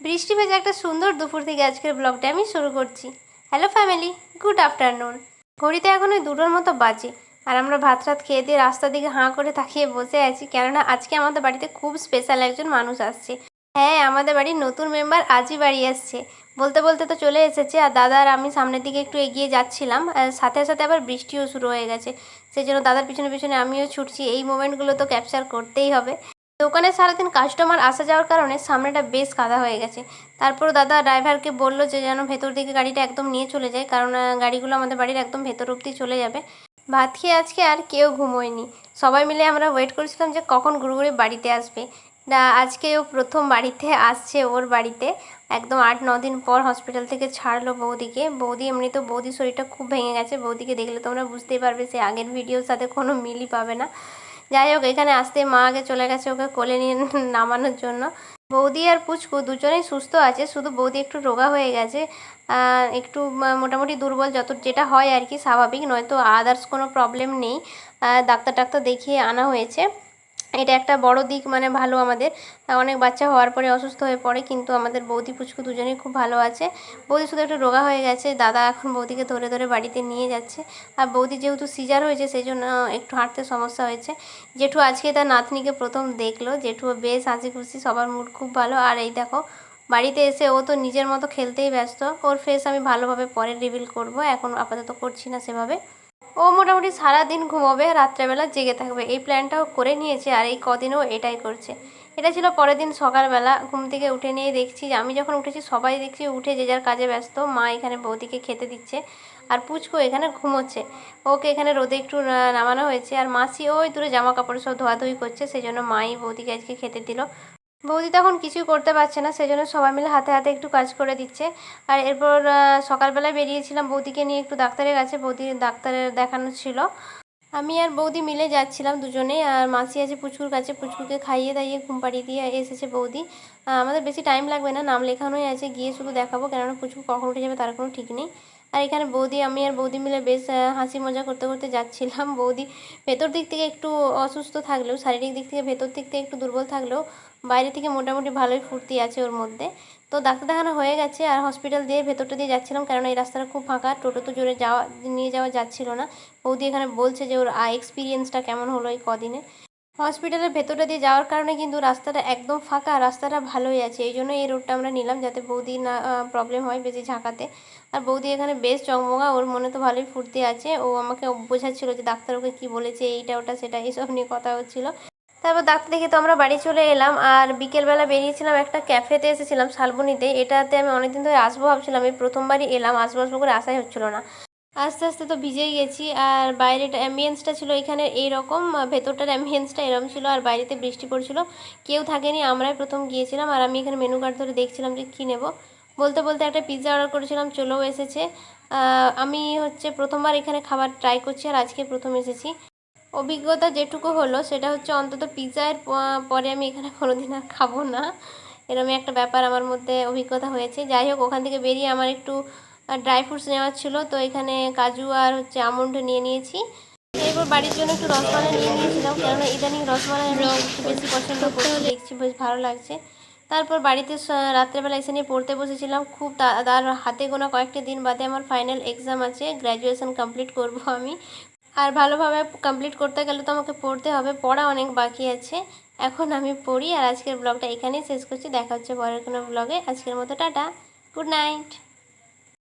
বৃষ্টি ভেজা একটা সুন্দর দুপুর থেকে আজকের ব্লগটা আমি শুরু করছি। হ্যালো ফ্যামিলি গুড আফটারনুন ঘড়িতে এখন ওই দুটোর মতো বাজে, আর আমরা ভাত রাত খেয়ে দিয়ে রাস্তার দিকে হাঁ করে তাকিয়ে বসে আছি, কেননা আজকে আমাদের বাড়িতে খুব স্পেশাল একজন মানুষ আসছে। হ্যাঁ আমাদের বাড়ির নতুন মেম্বার আজই বাড়ি আসছে। বলতে বলতে তো চলে এসেছে, আর দাদা আর আমি সামনের দিকে একটু এগিয়ে যাচ্ছিলাম, আর সাথে সাথে আবার বৃষ্টিও শুরু হয়ে গেছে। সেই জন্য দাদার পিছনে পিছনে আমিও ছুটছি, এই মোমেন্টগুলো তো ক্যাপচার করতেই হবে। দোকানে সারাদিন কাস্টমার আসা যাওয়ার কারণে সামনেটা বেশ কাদা হয়ে গেছে। তারপর দাদা ড্রাইভারকে বলল যে যেন ভেতর দিকে গাড়িটা একদম নিয়ে চলে যায়, কারণ গাড়িগুলো আমাদের বাড়ির একদম ভেতর অবধি চলে যাবে। ভাত খেয়ে আজকে আর কেউ ঘুমোয়নি। সবাই মিলে আমরা ওয়েট করেছিলাম যে কখন গুড়গুড়ি বাড়িতে আসবে। আজকে ও প্রথম বাড়িতে আসছে ওর বাড়িতে। একদম আট, ন দিন পর হসপিটাল থেকে ছাড়লো বৌদিকে। বৌদি এমনি তো বৌদির শরীরটা খুব ভেঙে গেছে। বৌদিকে দেখলে তোমরা বুঝতেই পারবে সে আগের ভিডিওর সাথে কোনো মিলই পাবে না। যাই হোক, এখানে আসতে মা আগে চলে গেছে ওকে কোলে নিয়ে নামানোর জন্য। বৌদি আর পুচকু দুজনেই সুস্থ আছে, শুধু বৌদি একটু রোগা হয়ে গেছে। একটু মোটামুটি দুর্বল, যত যেটা হয় আর কি স্বাভাবিক, নয়তো আদার্স কোনো প্রবলেম নেই। ডাক্তার টাক্তার দেখিয়ে আনা হয়েছে। এটা একটা বড় দিক মানে ভালো আমাদের। অনেক বাচ্চা হওয়ার পরে অসুস্থ হয়ে পড়ে, কিন্তু আমাদের বৌদি পুচকু দুজনেই খুব ভালো আছে। বৌদি শুধু একটু রোগা হয়ে গেছে, দাদা এখন বৌদিকে ধরে ধরে বাড়িতে নিয়ে যাচ্ছে। আর বৌদি যেহেতু সিজার হয়েছে সেই জন্য একটু হাঁটতে সমস্যা হয়েছে। জেঠু আজকে তার নাতনিকে প্রথম দেখল। জেঠু বেশ হাসি খুশি, সবার মুড খুব ভালো। আর এই দেখো, বাড়িতে এসে ও তো নিজের মতো খেলতেই ব্যস্ত। ওর ফেস আমি ভালোভাবে পরে রিভিল করব। এখন আপাতত করছি না সেভাবে। ও মোটামুটি সারাদিন ঘুমোবে, রাত্রেবেলা জেগে থাকবে। এই প্ল্যানটাও করে নিয়েছে আর এই কদিনও এটাই করছে। এটা ছিল পরের দিন সকালবেলা, ঘুম থেকে উঠে নিয়ে দেখছি আমি যখন উঠেছি সবাই দেখছি উঠে যে যার কাজে ব্যস্ত, মা এখানে বৌদিকে খেতে দিচ্ছে আর পুচকু এখানে ঘুমোচ্ছে। ওকে এখানে রোদে একটু নামানো হয়েছে আর মাসি ওই দূরে জামা কাপড় সব ধোয়াধুয়ি করছে সেই জন্য মাই বৌদিকে আজকে খেতে দিল। বৌদি তখন কিছুই করতে পারছে না সেই জন্য সবাই মিলে হাতে হাতে একটু কাজ করে দিচ্ছে। আর এরপর সকালবেলায় বেরিয়েছিলাম, বৌদিকে নিয়ে একটু ডাক্তারের কাছে বৌদির ডাক্তারের দেখানো ছিল। আমি আর বৌদি মিলে যাচ্ছিলাম দুজনেই, আর মাসি আছে পুচকুর কাছে, পুচকুকে খাইয়ে দাইয়ে ঘুম পাড়িয়ে দিয়ে এসেছে বৌদি। আমাদের বেশি টাইম লাগবে না, নাম লেখানোই আছে, গিয়ে শুধু দেখাবো, কেননা পুচকু কখন উঠে যাবে তার কোনো ঠিক নেই। আর এখানে বৌদি, আমি আর বৌদি মিলে বেশ হাসি মজা করতে করতে যাচ্ছিলাম। বৌদি ভেতর দিক থেকে একটু অসুস্থ থাকলেও, শারীরিক দিক থেকে ভেতর দিক থেকে একটু দুর্বল থাকলেও, বাইরে থেকে মোটামুটি ভালোই ফুর্তি আছে ওর মধ্যে। তো ডাক্তার দেখানো হয়ে গেছে আর হসপিটাল দিয়ে ভেতরটা দিয়ে যাচ্ছিলাম কারণ এই রাস্তাটা খুব ফাঁকা, টোটো তো জোরে যাওয়া, নিয়ে যাওয়া যাচ্ছিল না। বৌদি এখানে বলছে যে ওর এক্সপিরিয়েন্সটা কেমন হলো এই কদিনে? হসপিটালের ভেতরটা দিয়ে যাওয়ার কারণে কিন্তু রাস্তাটা একদম ফাঁকা, রাস্তাটা ভালোই আছে। এই জন্য এই রোডটা আমরা নিলাম যাতে বৌদি না প্রবলেম হয় বেশি ঝাঁকাতে। আর বৌদি এখানে বেশ চকমকা, ওর মনে তো ভালোই ফুর্তি আছে। ও আমাকে বোঝাচ্ছিল যে ডাক্তার ওকে কী বলেছে, এইটা, ওটা, সেটা এইসব নিয়ে কথা হচ্ছিল। তারপর ডাক্তার দেখে তো আমরা বাড়ি চলে এলাম। আর বিকেলবেলা বেরিয়েছিলাম একটা ক্যাফেতে এসেছিলাম শালবনিতে। এটাতে আমি অনেকদিন ধরে আসব ভাবছিলাম, এই প্রথমবারই এলাম। আসব আসব করে আসাই হচ্ছিল না। আস্তে আস্তে তো ভিজেই গেছি, আর বাইরেটা অ্যাম্বিয়েন্সটা ছিল এখানে এইরকম ভেতরটার অ্যাম্বিয়েন্সটা এরকম ছিল, আর বাইরেতে বৃষ্টি পড়ছিল। কেউ থাকেনি, আমরাই প্রথম গিয়েছিলাম, আর আমি এখানে মেনু কার্ড ধরে দেখছিলাম যে কী নেব। বলতে বলতে একটা পিৎজা অর্ডার করেছিলাম, চলেও এসেছে। আমি হচ্ছে প্রথমবার এখানে খাবার ট্রাই করছি, আর আজকে প্রথম এসেছি। অভিজ্ঞতা যেটুকু হলো, সেটা হচ্ছে অন্তত পিৎজার পরে আমি এখানে কোনোদিন আর খাব না। এরকমই একটা ব্যাপার আমার মধ্যে অভিজ্ঞতা হয়েছে। যাই হোক, ওখান থেকে বেরিয়ে আমার একটু ড্রাই ফ্রুটস নেওয়ার ছিল তো এখানে কাজু আর হচ্ছে আমন্ড নিয়ে নিয়েছি। এরপর বাড়ির জন্য একটু রসমালাই নিয়ে নিয়েছিলাম কেননা ইদানিং রসমালাই আমি একটু বেশি পছন্দ করতে দেখছি বেশ ভালো লাগছে। তারপর বাড়িতে রাত্রেবেলা এসে নিয়ে পড়তে বসেছিলাম খুব তা- তার হাতে গোনা কয়েকটা দিন বাদে আমার ফাইনাল এক্সাম আছে গ্র্যাজুয়েশন কমপ্লিট করব আমি। আর ভালোভাবে কমপ্লিট করতে গেলে তো আমাকে পড়তে হবে পড়া অনেক বাকি আছে এখন আমি পড়ি আর আজকের ব্লগটা এখানেই শেষ করছি দেখা হচ্ছে পরের কোনো ব্লগে আজকের মতো টাটা গুড নাইট